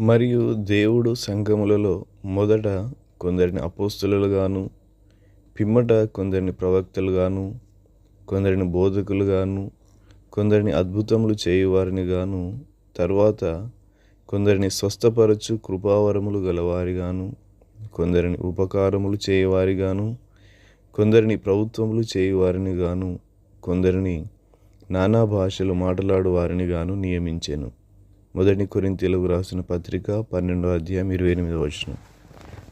మరియు దేవుడు సంఘములలో మొదట కొందరిని అపోస్తులుగాను పిమ్మట కొందరిని ప్రవక్తలుగాను కొందరిని బోధకులుగాను కొందరిని అద్భుతములు చేయువారిని గాను తర్వాత కొందరిని స్వస్థపరచు కృపావరములు గలవారిగాను కొందరిని ఉపకారములు చేయవారిగాను కొందరిని ప్రభుత్వములు చేయువారిని గాను కొందరిని నానా భాషలు మాట్లాడు వారిని గాను నియమించెను. మొదటి కొరింతీలకు రాసిన పత్రిక పన్నెండో అధ్యాయం ఇరవై ఎనిమిదో వచనం.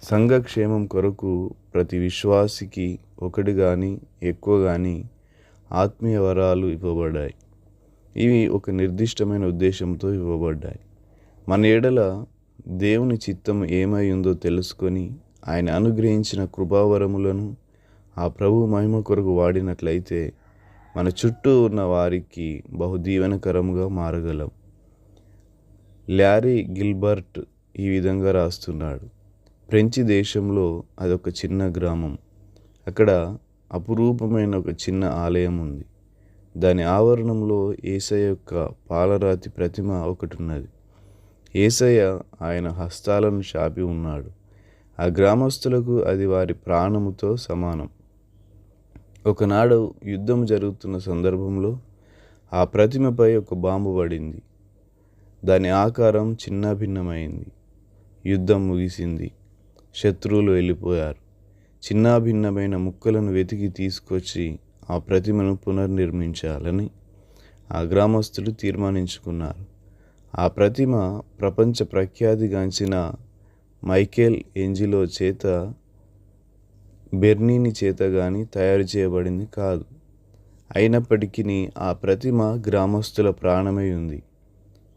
సంఘక్షేమం కొరకు ప్రతి విశ్వాసికి ఒకటి కానీ ఎక్కువ కానీ ఆత్మీయ వరాలు ఇవ్వబడ్డాయి. ఇవి ఒక నిర్దిష్టమైన ఉద్దేశంతో ఇవ్వబడ్డాయి. మన ఎడల దేవుని చిత్తం ఏమై ఉందో తెలుసుకొని ఆయన అనుగ్రహించిన కృపావరములను ఆ ప్రభు మహిమ కొరకు వాడినట్లయితే మన చుట్టూ ఉన్న వారికి బహు దీవెనకరముగా మారగలం. ల్యారీ గిల్బర్ట్ ఈ విధంగా రాస్తున్నాడు. ఫ్రెంచి దేశంలో అదొక చిన్న గ్రామం. అక్కడ అపురూపమైన ఒక చిన్న ఆలయం ఉంది. దాని ఆవరణంలో ఏసయ్య యొక్క పాలరాతి ప్రతిమ ఒకటి ఉన్నది ఏసయ్య ఆయన హస్తాలను చాపి ఉన్నాడు. ఆ గ్రామస్తులకు అది వారి ప్రాణముతో సమానం. ఒకనాడు యుద్ధం జరుగుతున్న సందర్భంలో ఆ ప్రతిమపై ఒక బాంబు పడింది. దాని ఆకారం చిన్న భిన్నమైంది యుద్ధం ముగిసింది. శత్రువులు వెళ్ళిపోయారు. చిన్నాభిన్నమైన ముక్కలను వెతికి తీసుకొచ్చి ఆ ప్రతిమను పునర్నిర్మించాలని ఆ గ్రామస్తులు తీర్మానించుకున్నారు. ఆ ప్రతిమ ప్రపంచ ప్రఖ్యాతిగాంచిన మైకేల్ ఎంజిలో చేత బెర్నీని చేత కానీ తయారు చేయబడింది కాదు. అయినప్పటికీ ఆ ప్రతిమ గ్రామస్తుల ప్రాణమై ఉంది.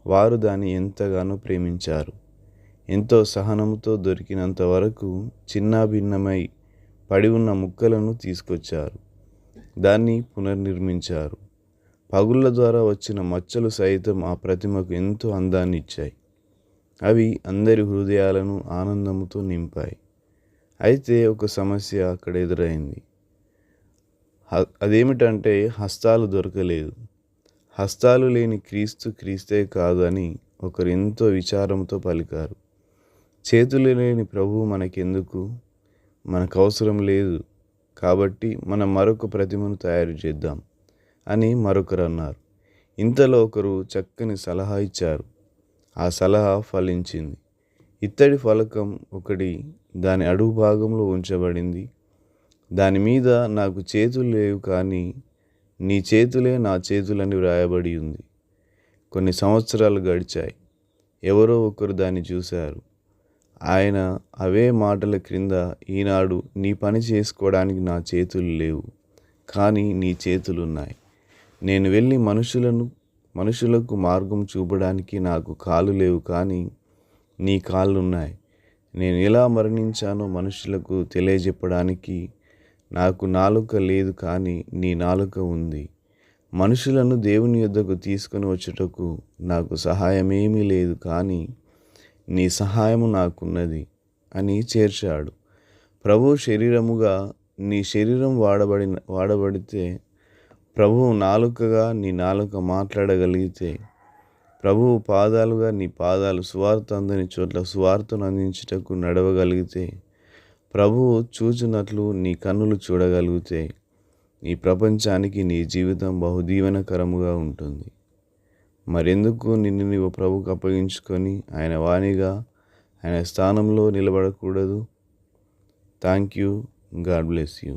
వారు దాన్ని ఎంతగానో ప్రేమించారు. ఎంతో సహనంతో దొరికినంత వరకు చిన్నాభిన్నమై పడి ఉన్న ముక్కలను తీసుకొచ్చారు. దాన్ని పునర్నిర్మించారు. పగుళ్ళ ద్వారా వచ్చిన మచ్చలు సైతం ఆ ప్రతిమకు ఎంతో అందాన్ని ఇచ్చాయి. అవి అందరి హృదయాలను ఆనందముతో నింపాయి. అయితే ఒక సమస్య అక్కడ ఎదురైంది. అదేమిటంటే హస్తాలు దొరకలేదు. హస్తాలు లేని క్రీస్తు క్రీస్తే కాదు అని ఒకరు ఎంతో విచారంతో పలికారు. చేతులు లేని ప్రభువు మనకెందుకు? మనకు అవసరం లేదు. కాబట్టి మనం మరొక ప్రతిమను తయారు చేద్దాం అని మరొకరు అన్నారు ఇంతలో ఒకరు చక్కని సలహా ఇచ్చారు. ఆ సలహా ఫలించింది. ఇత్తడి ఫలకం ఒకటి దాని అడుగు భాగంలో ఉంచబడింది. దాని మీద నాకు చేతులు లేవు కానీ నీ చేతులే నా చేతులని వ్రాయబడి ఉంది. కొన్ని సంవత్సరాలు గడిచాయి. ఎవరో ఒకరు దాన్ని చూశారు. ఆయన అవే మాటల క్రింద ఈనాడు నీ పని చేసుకోవడానికి నా చేతులు లేవు. కానీ నీ చేతులున్నాయి. నేను వెళ్ళి మనుషులను మనుషులకు మార్గం చూపడానికి నాకు కాలు లేవు కానీ నీ కాళ్ళు ఉన్నాయి నేను ఎలా మరణించానో మనుషులకు తెలియజెప్పడానికి నాకు నాలుక లేదు కానీ నీ నాలుక ఉంది. మనుషులను దేవుని యొద్దకు తీసుకొని వచ్చుటకు నాకు సహాయమేమీ లేదు కానీ నీ సహాయము నాకున్నది అని చేర్చాడు. ప్రభు శరీరముగా నీ శరీరం వాడబడి వాడబడితే ప్రభువు నాలుకగా నీ నాలుక మాట్లాడగలిగితే ప్రభువు పాదాలుగా నీ పాదాలు సువార్త అందని చోట్ల సువార్తను అందించుటకు నడవగలిగితే ప్రభువు చూచినట్లు నీ కన్నులు చూడగలిగితే ఈ ప్రపంచానికి నీ జీవితం బహుదీవనకరముగా ఉంటుంది. మరెందుకు నిన్ను నీవు ప్రభుకు అప్పగించుకొని ఆయన వాణిగా ఆయన స్థానంలో నిలబడకూడదు? Thank you God bless you